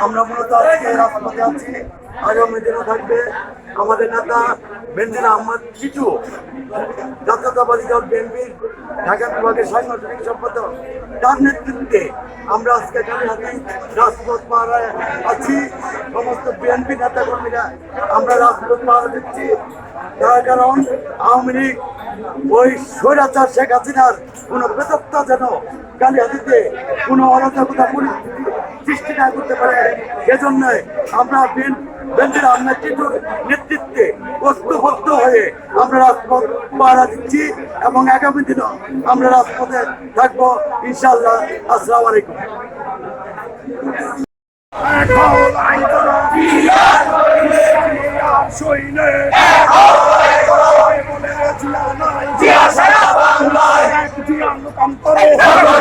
আমরা মূলত আজকে রাজপথে আছি আগামী থাকবে আমাদের নেতা বেনজির আহমদ কিছু জাতীয়তাবাদী দল বিএনপির ঢাকা বিভাগের সাংগঠনিক সম্পাদক তার নেতৃত্বে আমরা আজকে রাজপথ পাহারায় আছি সমস্ত বিএনপি নেতা কর্মীরা আমরা রাজপথ পাহারা দিচ্ছি তার কারণ আওয়ামী লীগ ওই স্বৈরাচার শেখ হাসিনার কোনো বেতত্তা যেন কালিহাতিতে কোনো অরাজকতা সৃষ্টি না করতে পারে। এজন্য আমরা বেঞ্জির আহমেদ টিটুর নেতৃত্বে ঐক্যবদ্ধ হয়ে আমরা রাজপথ পাহারা দিচ্ছি এবং আগামী দিনও আমরা রাজপথে থাকব। ইনশাল্লাহ আসসালামু আলাইকুম। এখন আইতরফি সইলে